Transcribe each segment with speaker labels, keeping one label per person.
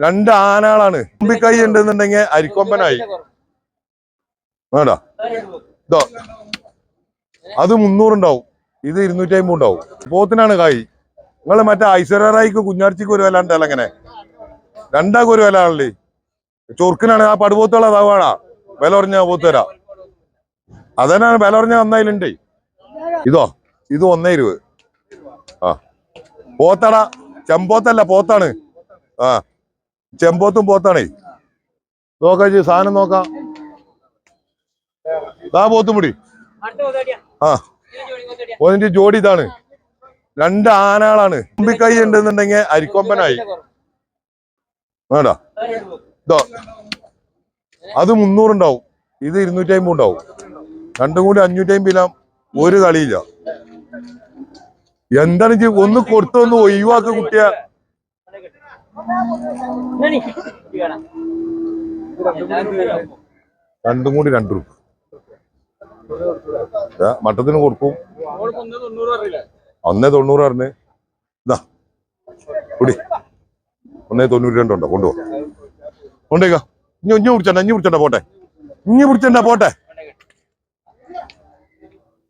Speaker 1: രണ്ട് ആനകളാണ്. കുമ്പിക്കൈ ഉണ്ടെന്നുണ്ടെങ്കിൽ അരിക്കൊമ്പനായി. വേണ്ട. ഇതോ അത് മുന്നൂറുണ്ടാവും. ഇത് ഇരുന്നൂറ്റി അമ്പത് ഉണ്ടാവും പോത്തിനാണ് കായ്. നിങ്ങൾ മറ്റേ ഐശ്വര്യറായിക്ക് കുഞ്ഞാർച്ചിക്ക് ഒരു വില ഉണ്ടല്ലോ അങ്ങനെ. രണ്ടാക്ക് ഒരു വില ആണല്ലേ? ചൊറുക്കിനാണ് ആ പടുപോത്തുള്ള അതാവാടാ വില പറഞ്ഞ പോത്തുരാ തരാം. അതന്നെയാണ് വില പറഞ്ഞ ഒന്നതിലുണ്ടേ ഇതോ. ഇത് ഒന്നേ ഇരുപത്. ആ. പോത്തടാ. ചെമ്പോത്തല്ല പോത്താണ്. ആ. ചെമ്പോത്തും പോത്താണേ. നോക്കാം ചേച്ചി സാധനം നോക്കാം. ദാ പോത്തും മുടി ആ ഒന്നിന്റെ ജോഡി ഇതാണ്. രണ്ട് ആനകളാണ്. കൈ ഉണ്ടെന്നുണ്ടെങ്കിൽ അരിക്കൊമ്പനായി. വേണ്ട. ഇതോ അത് മുന്നൂറുണ്ടാവും. ഇത് ഇരുന്നൂറ്റി അമ്പത് ഉണ്ടാവും. രണ്ടും കൂടി അഞ്ഞൂറ്റി അമ്പതിലാം ഒരു കളിയില്ല. എന്താണ് ഒന്ന് കൊടുത്തൊന്ന് ഒഴിവാക്ക കുട്ടിയെ? രണ്ടും കൂടി രണ്ടു രൂപ മട്ടത്തിന് കൊടുക്കും. ഒന്നേ തൊണ്ണൂറ് പറഞ്ഞ്. ഇതാ കുടി. ഒന്നേ തൊണ്ണൂറ്റി രണ്ടുണ്ടോ കൊണ്ടുപോകാം കൊണ്ടേക്ക ഇഞ്ഞു ഇഞ്ഞു പിടിച്ചണ്ട ഇഞ്ഞു പിടിച്ചണ്ട പോട്ടെ. ഇഞ്ഞു പിടിച്ചണ്ട പോട്ടെ.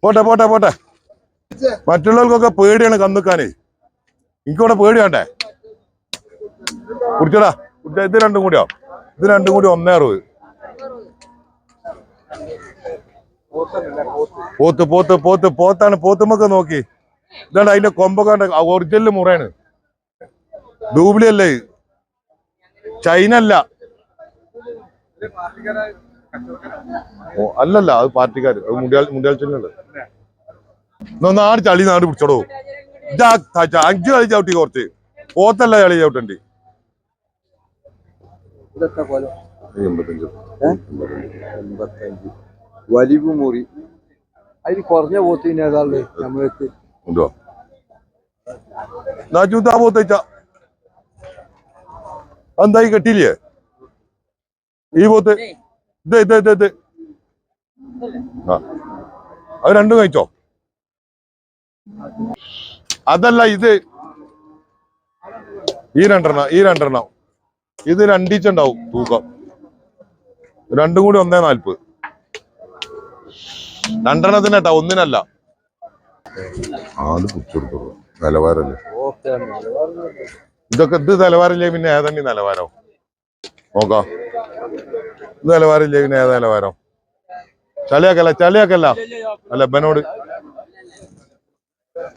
Speaker 1: പോട്ടെ പോട്ടെ പോട്ടെ. മറ്റുള്ളവർക്കൊക്കെ പേടിയാണ് കന്നുക്കാനേ എനിക്കിവിടെ പേടി വേണ്ടേ? കുടിച്ചടാ. കുടിച്ച. ഇത് രണ്ടും കൂടിയോ? ഇത് രണ്ടും കൂടി ഒന്നേ അറുപത്. പോത്ത് പോത്ത് പോത്ത്. പോത്താണ്. പോത്തുമൊക്കെ നോക്കി. ഇതാണ് അതിന്റെ കൊമ്പൊക്കെ ഒറിജിനൽ മുറയാണ്. ഡൂബ്ലി അല്ലേ. ചൈന അല്ല അല്ലല്ല അത് പാർട്ടിക്കാര്. അത് ചിഹ്നുണ്ട് ഒന്ന് ആട് ചളി നാട് പിടിച്ചോടോ. അഞ്ച് കളി ചവിട്ടി കുറച്ച്. പോത്തല്ല ചളി ചവിട്ടണ്ടി. എൺപത്തഞ്ച്.
Speaker 2: എൺപത്തഞ്ച്. വലിവ് മുറി. അതിൽ കുറഞ്ഞ പോത്തിന് നമ്മളെത്തി
Speaker 1: ഉണ്ടോ? പോത്തേച്ച പോത്തച്ച എന്തായി കെട്ടിയില്ലേ? ഈ പോത്ത് ഇത് ഇത് ഇത് ഇത്. ആ. അത് രണ്ടും കഴിച്ചോ? അതല്ല ഇത്. ഈ രണ്ടെണ്ണം ഈ രണ്ടെണ്ണം. ഇത് രണ്ടീച്ചുണ്ടാവും തൂക്കം. രണ്ടും കൂടി ഒന്നേ നാൽപ്പത് രണ്ടെണ്ണത്തിന് കേട്ടോ ഒന്നിനല്ല ആൾ പിടിച്ചെടുത്തോളൂ നിലവാരല്ലേ? ഇതൊക്കെ ഇത് നിലവാരമില്ലേ പിന്നെ ഏതാണ്ട് നിലവാരം? നോക്കാം. ഇത് നിലവാരമില്ലേ പിന്നെ ഏതാ നിലവാരം? ചളിയാക്കല്ല ചളിയാക്കല്ല. അല്ല ബനോട്.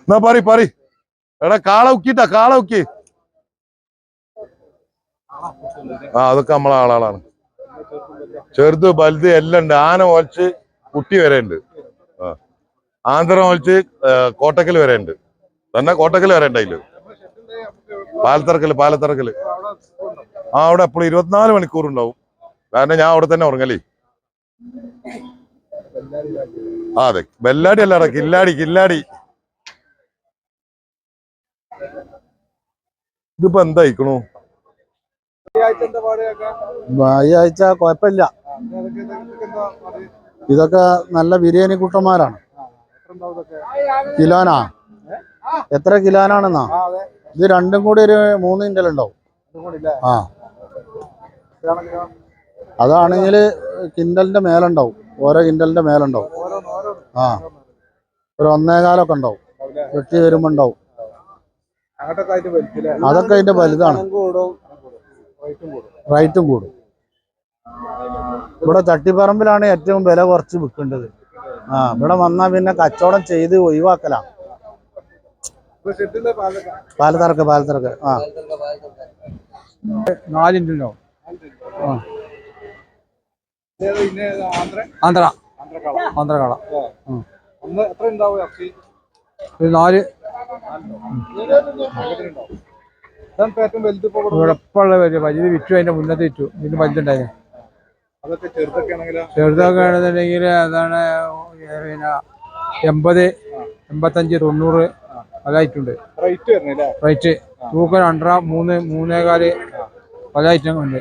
Speaker 1: എന്നാ പറ പറ എടാ കാള ഉക്കിട്ടാ കാള ഉക്കി. ആ അതൊക്കെ നമ്മളെ ആളാളാണ്. ചെറുത് വലുത് എല്ലാം ഉണ്ട്. ആന ഒലച്ച് കുട്ടി വരെ ഉണ്ട്. ആന്ധ്ര ഒലച്ച് കോട്ടക്കൽ വരെ ഉണ്ട്. തന്നെ കോട്ടക്കൽ വരെ ഉണ്ട് അതിൽ. പാലത്തറക്കൽ പാലത്തറക്കൽ. ആ അവിടെ എപ്പോഴും ഇരുപത്തിനാല് മണിക്കൂർ ഉണ്ടാവും. കാരണം ഞാൻ അവിടെ തന്നെ ഉറങ്ങലേ. ആ അതെ. ബെല്ലാടി അല്ലടാ കില്ലാടി കില്ലാടി. ഇതിപ്പോ എന്തായിക്കണു
Speaker 3: ഈ ആഴ്ച കുഴപ്പമില്ല. ഇതൊക്കെ നല്ല ബിരിയാണി കൂട്ടന്മാരാണ്. കിലോനാ? എത്ര കിലോനാണെന്നാ? ഇത് രണ്ടും കൂടി ഒരു മൂന്ന് കിൻഡൽ ഉണ്ടാവും. ആ. അതാണെങ്കിൽ കിൻഡലിന്റെ മേലുണ്ടാവും ഓരോ കിൻഡലിന്റെ മേലുണ്ടാവും ആ. ഒരു ഒന്നേകാലൊക്കെ ഉണ്ടാവും. വെട്ടി വരുമ്പോ ഉണ്ടാവും. അതൊക്കെ അതിന്റെ വലുതാണ്. റേറ്റും കൂടും. ഇവിടെ തട്ടിപ്പറമ്പിലാണ് ഏറ്റവും വില കുറച്ച് വിൽക്കേണ്ടത്. ആ ഇവിടെ വന്നാൽ പിന്നെ കച്ചവടം ചെയ്ത് ഒഴിവാക്കലാണ് പാലത്തറക്ക് പാലത്തറക്ക്. ആ.
Speaker 2: നാലിന്റെ ആന്ധ്ര. ആന്ധ്രകാള ഒരു നാല്. വലിയ വലിയത് വിറ്റു അതിന്റെ മുന്നത്തെ വിറ്റു. ഇതിന് വലുതുണ്ടായിരുന്നു ചെറുതൊക്കെ ആണെന്നുണ്ടെങ്കിൽ അതാണ് പിന്നെ എൺപത് എൺപത്തഞ്ച് തൊണ്ണൂറ് പല റേറ്റ് തൂക്കം രണ്ടര മൂന്ന് മൂന്നേകാൽ പല ഐറ്റം ഉണ്ട്